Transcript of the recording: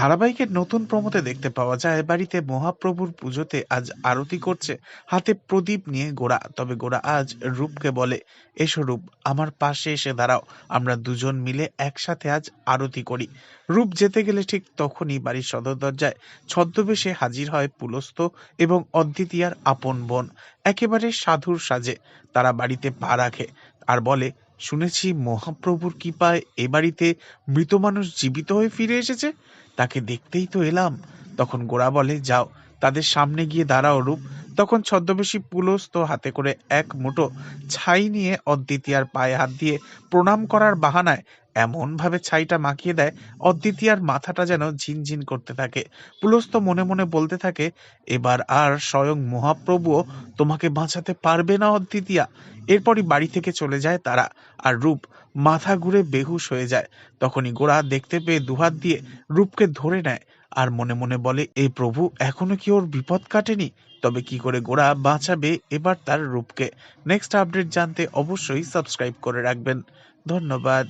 ধারাবাহিকের নতুন প্রমোতে দেখতে পাওয়া যায় বাড়িতে মহাপ্রভুর পুজোতে আজ আরতি করছে। হাতে প্রদীপ নিয়ে গোড়া তবে গোড়া আজ রূপকে বলে, এসো রূপ, আমার পাশে এসে দাঁড়াও, আমরা দুজন মিলে একসাথে আজ আরতি করি। রূপ যেতে গেলে ঠিক তখনই বাড়ির সদর দরজায় ছদ্মবেশে হাজির হয় পুলস্ত এবং অদ্বিতীয়ার আপন বোন। একেবারে সাধুর সাজে তারা বাড়িতে পা রাখে আর বলে শুনেছি মহাপ্রভুর কৃপায় এ বাড়িতে মৃত মানুষ জীবিত হয়ে ফিরে এসেছে। তাকে দেখতেই তো এলাম। তখন গোরা বলে, যাও, তাদের সামনে গিয়ে দাঁড়াও রূপ। তখন ছদ্মবেশী পুলস্ত হাতে করে এক মুঠো ছাই নিয়ে অদ্বিতীয়ার পায়ে হাত দিয়ে প্রণাম করার বাহানায় এমন ভাবে ছাইটা মাখিয়ে দেয়, অদ্বিতীয়ার মাথাটা যেন ঝিনঝিন করতে থাকে। পুলস্ত মনে মনে বলতে থাকে, এবার আর স্বয়ং মহাপ্রভুও তোমাকে বাঁচাতে পারবে না অদ্বিতীয়া। এরপরই বাড়ি থেকে চলে যায় তারা, আর রূপ মাথা ঘুরে বেহুশ হয়ে যায়। তখনই গোড়া দেখতে পেয়ে দুহাত দিয়ে রূপকে ধরে নেয়। আর মনে মনে বলে, এই প্রভু, এখনও কি ওর বিপদ কাটেনি? তবে কি করে গোড়া বাঁচাবে এবার তার রূপকে? নেক্সট আপডেট জানতে অবশ্যই সাবস্ক্রাইব করে রাখবেন। ধন্যবাদ।